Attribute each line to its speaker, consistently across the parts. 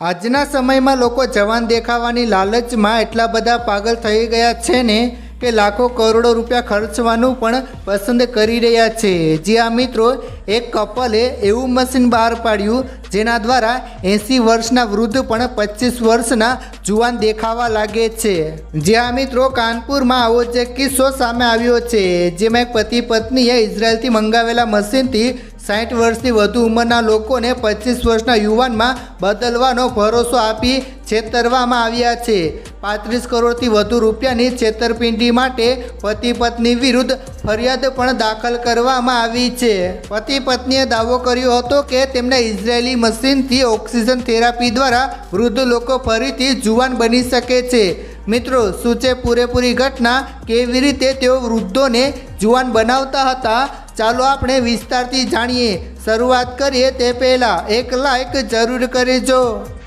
Speaker 1: આજના સમયમાં લોકો જવાન દેખાવાની લાલચમાં એટલા બધા પાગલ થઈ ગયા છે ને કે લાખો કરોડો રૂપિયા ખર્ચવાનું પણ પસંદ કરી રહ્યા છે. જે આ મિત્રો એક કપલે એવું મશીન બહાર પાડ્યું જેના દ્વારા એંસી વર્ષના વૃદ્ધ પણ પચીસ વર્ષના જુવાન દેખાવા લાગે છે. જ્યાં મિત્રો કાનપુરમાં આવો જ કિસ્સો સામે આવ્યો છે. જેમાં એક પતિ પત્નીએ ઇઝરાયલથી મંગાવેલા મશીનથી સાઠ વર્ષથી વધુ ઉંમરના લોકોને પચીસ વર્ષના યુવાનમાં બદલવાનો ભરોસો આપી છેતરવામાં આવ્યા છે. પાંત્રીસ કરોડથી વધુ રૂપિયાની છેતરપિંડી માટે પતિ પત્ની વિરુદ્ધ ફરિયાદ પણ દાખલ કરવામાં આવી છે. પતિ પત્નીએ દાવો કર્યો હતો કે તેમના ઇઝરાયેલી મશીનથી ઓક્સિજન થેરાપી દ્વારા વૃદ્ધ લોકો ફરીથી જુવાન બની શકે છે. મિત્રો, શું છે પૂરેપૂરી ઘટના? કેવી રીતે તેઓ વૃદ્ધોને જુવાન બનાવતા હતા? ચાલો આપણે વિસ્તારથી જાણીએ. શરૂઆત કરીએ તે પહેલાં એક લાઈક જરૂર કરજો.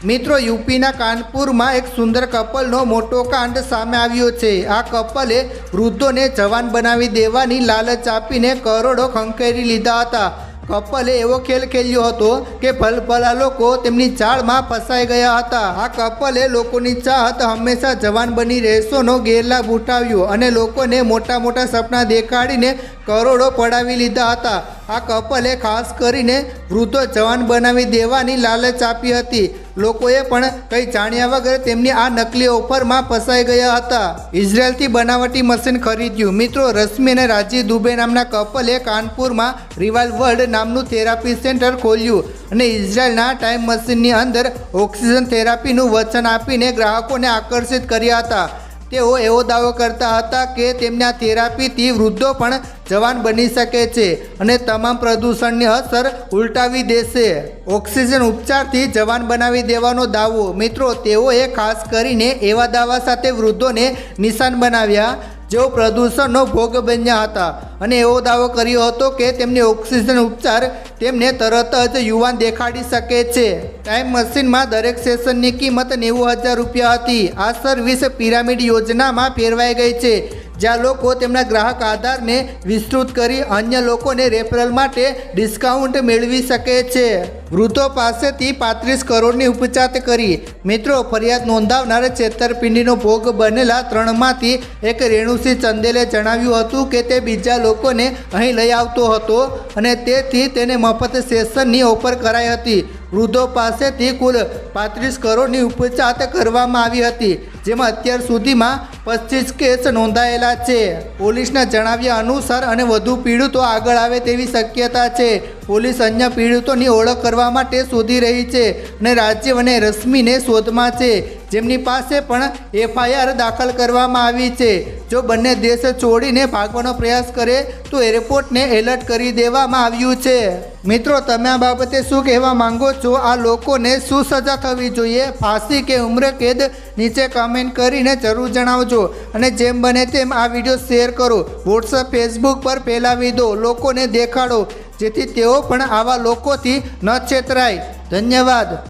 Speaker 1: મિત્રો, યુપીના કાનપુરમાં એક સુંદર કપલનો મોટો કાંડ સામે આવ્યો છે. આ કપલે વૃદ્ધોને જવાન બનાવી દેવાની લાલચ આપીને કરોડો ખંખેરી લીધા હતા. કપલે એવો ખેલ ખેલ્યો હતો કે ભલભલા લોકો તેમની ચાળમાં ફસાઈ ગયા હતા. આ કપલે લોકોની ચાહત હંમેશા જવાન બની રહેશોનો ગેરલાભ ઉઠાવ્યો અને લોકોને મોટા મોટા સપના દેખાડીને કરોડો પડાવી લીધા હતા. આ કપલે ખાસ કરીને વૃદ્ધો જવાન બનાવી દેવાની લાલચ આપી હતી. લોકોએ પણ કંઈ જાણ્યા વગર તેમની આ નકલી ઓફરમાં ફસાઈ ગયા હતા. ઇઝરાયલથી બનાવટી મશીન ખરીદ્યું. મિત્રો, રશ્મિ અને રાજીવ દુબે નામના કપલે કાનપુરમાં રિવાલ વર્લ્ડ નામનું થેરાપી સેન્ટર ખોલ્યું અને ઇઝરાયલના ટાઈમ મશીનની અંદર ઓક્સિજન થેરાપીનું વચન આપીને ગ્રાહકોને આકર્ષિત કર્યા હતા. તેઓ એવો દાવો કરતા હતા કે તેમના થેરાપીથી વૃદ્ધો પણ જવાન બની શકે છે અને તમામ પ્રદૂષણની અસર ઉલટાવી દેશે. ઓક્સિજન ઉપચારથી જવાન બનાવી દેવાનો દાવો. મિત્રો, તેઓએ ખાસ કરીને એવા દાવા સાથે વૃદ્ધોને નિશાન બનાવ્યા. જેઓ પ્રદૂષણનો ભોગ બન્યા હતા. અને એવો દાવો કર્યો હતો કે તેમને ઓક્સિજન ઉપચાર તેમને તરત જ યુવાન દેખાડી શકે છે. ટાઈમ મશીનમાં દરેક સેશનની કિંમત નેવું હજાર રૂપિયા હતી. આ સર્વિસ પિરામિડ યોજનામાં ફેરવાઈ ગઈ છે. જ્યાં લોકો તેમના ગ્રાહક આધારને વિસ્તૃત કરી અન્ય લોકોને રેફરલ માટે ડિસ્કાઉન્ટ મેળવી શકે છે. વૃદ્ધો પાસેથી પાંત્રીસ કરોડની ઉપચાત કરી. મિત્રો, ફરિયાદ નોંધાવનાર છેતરપિંડીનો ભોગ બનેલા ત્રણમાંથી એક રેણુસિંહ ચંદેલે જણાવ્યું હતું કે તે બીજા લોકોને અહીં લઈ આવતો હતો અને તેથી તેને મફત સેશનની ઓફર કરાઈ હતી. વૃદ્ધો પાસેથી કુલ પાંત્રીસ કરોડની ઉપચાત કરવામાં આવી હતી, જેમાં અત્યાર સુધીમાં પચીસ કેસ નોંધાયેલા છે. પોલીસના જણાવ્યા અનુસાર અને વધુ પીડિતો આગળ આવે તેવી શક્યતા છે. પોલીસ અન્ય પીડિતોની ઓળખ કરવા માટે શોધી રહી છે અને રાજ્ય અને રશ્મિને શોધમાં છે. જેમની પાસે પણ એફઆઈઆર દાખલ કરવામાં આવી છે. જો બંને દેશ છોડીને ભાગવાનો પ્રયાસ કરે, તો એરપોર્ટને એલર્ટ કરી દેવામાં આવ્યું છે. મિત્રો, તમે આ બાબતે શું કહેવા માંગો છો? આ લોકોને શું સજા થવી જોઈએ? ફાંસી કે ઉમ્રકેદ નીચે કમેન્ટ કરીને જરૂર જણાવજો. અને જેમ બને તેમ આ વીડિયો શેર કરો. વોટ્સઅપ ફેસબુક પર ફેલાવી દો. લોકોને દેખાડો. જેથી તેઓ પણ આવા લોકોથી ન છેતરાય. ધન્યવાદ.